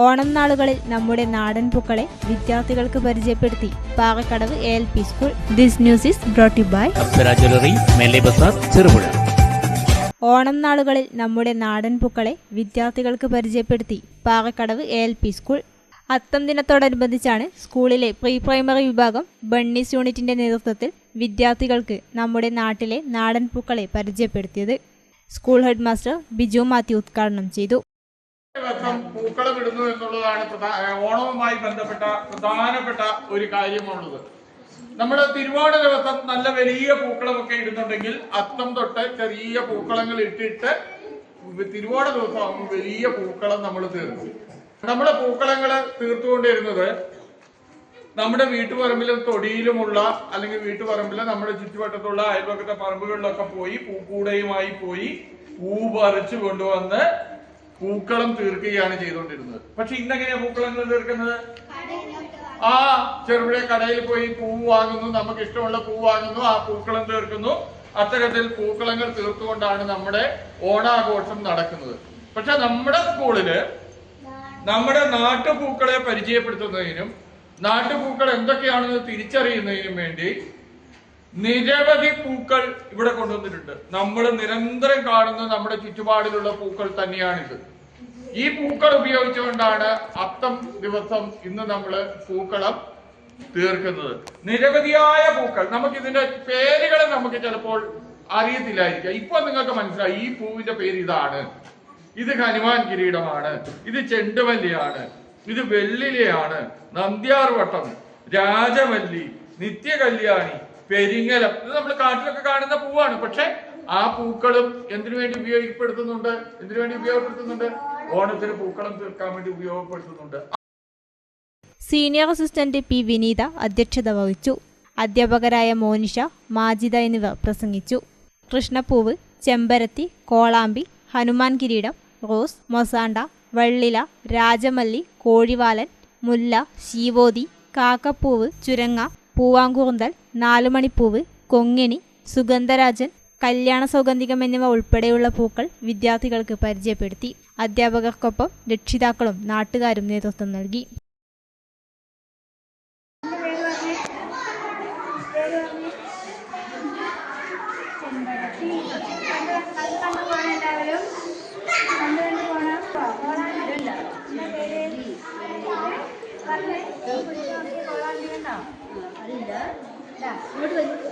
ഓണം നാളുകളിൽ നമ്മുടെ നാടൻ പൂക്കളെ വിദ്യാർത്ഥികൾക്ക് പരിചയപ്പെടുത്തി. Parakkadavu A L P school this news is brought by Apsara jewellery മെല്ലെ ബസാർ ചെറുപുഴ. ഓണം നാളുകളിൽ നമ്മുടെ നാടൻ പൂക്കളെ വിദ്യാർത്ഥികൾക്ക് പരിചയപ്പെടുത്തി. Parakkadavu A L P school Atham ദിനത്തോടനുബന്ധിച്ചാണ് സ്കൂളിലെ പ്രീ പ്രൈമറി വിഭാഗം ബണ്ണീസ് യൂണിറ്റിന്റെ നേതൃത്വത്തിൽ വിദ്യാർത്ഥികൾക്ക് നമ്മുടെ നാട്ടിലെ നാടൻ പൂക്കളെ പരിചയപ്പെടുത്തിയത്. School head master Biju Mathew ഉദ്ഘാടനം ചെയ്തു. ദിവസം പൂക്കളം ഇടുന്നു എന്നുള്ളതാണ് ഓണവുമായി ബന്ധപ്പെട്ട പ്രധാനപ്പെട്ട ഒരു കാര്യമുള്ളത്. നമ്മൾ തിരുവോണ ദിവസം നല്ല വലിയ പൂക്കളമൊക്കെ ഇടുന്നുണ്ടെങ്കിൽ അത്തം തൊട്ട് ചെറിയ പൂക്കളങ്ങൾ ഇട്ടിട്ട് തിരുവോണ ദിവസം വലിയ പൂക്കളം നമ്മൾ തീർന്നു നമ്മുടെ പൂക്കളങ്ങൾ തീർത്തുകൊണ്ടിരുന്നത് നമ്മുടെ വീട്ടുപറമ്പിലും തൊടിയിലുമുള്ള അല്ലെങ്കിൽ വീട്ടുപറമ്പിലും നമ്മുടെ ചുറ്റുവട്ടത്തുള്ള അയൽവക്കത്തെ പറമ്പുകളിലൊക്കെ പോയി പൂക്കൂടയുമായി പോയി പൂ പറിച്ചു കൊണ്ടുവന്ന് പൂക്കളം തീർക്കുകയാണ് ചെയ്തുകൊണ്ടിരുന്നത്. പക്ഷെ ഇന്നെങ്ങനെയാ പൂക്കളങ്ങൾ തീർക്കുന്നത്? ആ ചെറുപുഴ കടയിൽ പോയി പൂ വാങ്ങുന്നു നമുക്ക് ഇഷ്ടമുള്ള പൂ വാങ്ങുന്നു ആ പൂക്കളം തീർക്കുന്നു. അത്തരത്തിൽ പൂക്കളങ്ങൾ തീർത്തുകൊണ്ടാണ് നമ്മുടെ ഓണാഘോഷം നടക്കുന്നത്. പക്ഷെ നമ്മുടെ സ്കൂളിൽ നമ്മുടെ നാട്ടുപൂക്കളെ പരിചയപ്പെടുത്തുന്നതിനും നാട്ടുപൂക്കൾ എന്തൊക്കെയാണെന്ന് തിരിച്ചറിയുന്നതിനും വേണ്ടി നിരവധി പൂക്കൾ ഇവിടെ കൊണ്ടുവന്നിട്ടുണ്ട്. നമ്മൾ നിരന്തരം കാണുന്ന നമ്മുടെ ചുറ്റുപാടിലുള്ള പൂക്കൾ തന്നെയാണിത്. ഈ പൂക്കൾ ഉപയോഗിച്ചുകൊണ്ടാണ് അത്തം ദിവസം ഇന്ന് നമ്മൾ പൂക്കളം തീർക്കുന്നത്. നിരവധിയായ പൂക്കൾ. നമുക്ക് ഇതിന്റെ പേരുകൾ നമുക്ക് ചിലപ്പോൾ അറിയത്തില്ലായിരിക്കാം. ഇപ്പൊ നിങ്ങൾക്ക് മനസ്സിലായി ഈ പൂവിന്റെ പേര് ഇതാണ്. ഇത് ഹനുമാൻ കിരീടമാണ്. ഇത് ചെണ്ടുമല്ലിയാണ്. ഇത് വെള്ളിലയാണ്. നന്ദ്യാർവട്ടം രാജമല്ലി നിത്യകല്യാണി പെരിങ്ങലം. ഇത് നമ്മൾ കാട്ടിലൊക്കെ കാണുന്ന പൂവാണ്. പക്ഷെ ആ പൂക്കളും എന്തിനു വേണ്ടി ഉപയോഗപ്പെടുത്തുന്നുണ്ട്? എന്തിനു വേണ്ടി ഉപയോഗപ്പെടുത്തുന്നുണ്ട്? ഓണത്തിന് പൂക്കളം തീർക്കാൻ വേണ്ടി ഉപയോഗപ്പെടുത്തുന്നുണ്ട്. സീനിയർ അസിസ്റ്റന്റ് പി വിനീത അധ്യക്ഷത വഹിച്ചു. അധ്യാപകരായ മോനിഷ മാജിദ എന്നിവർ പ്രസംഗിച്ചു. കൃഷ്ണപ്പൂവ് ചെമ്പരത്തി കോളാമ്പി ഹനുമാൻ കിരീടം റോസ് മൊസാണ്ട വെള്ളില രാജമല്ലി കോഴിവാലൻ മുല്ല ശീവോതി കാക്കപ്പൂവ് ചുരങ്ങ പൂവാങ്കൂർന്തൽ നാലുമണിപ്പൂവ് കൊങ്ങിണി സുഗന്ധരാജൻ കല്യാണ സൗഗന്ധികം എന്നിവ ഉൾപ്പെടെയുള്ള പൂക്കൾ വിദ്യാർത്ഥികൾക്ക് പരിചയപ്പെടുത്തി അധ്യാപകർക്കൊപ്പം രക്ഷിതാക്കളും നാട്ടുകാരും നേതൃത്വം നൽകി. ഇങ്ങോട്ട് വരും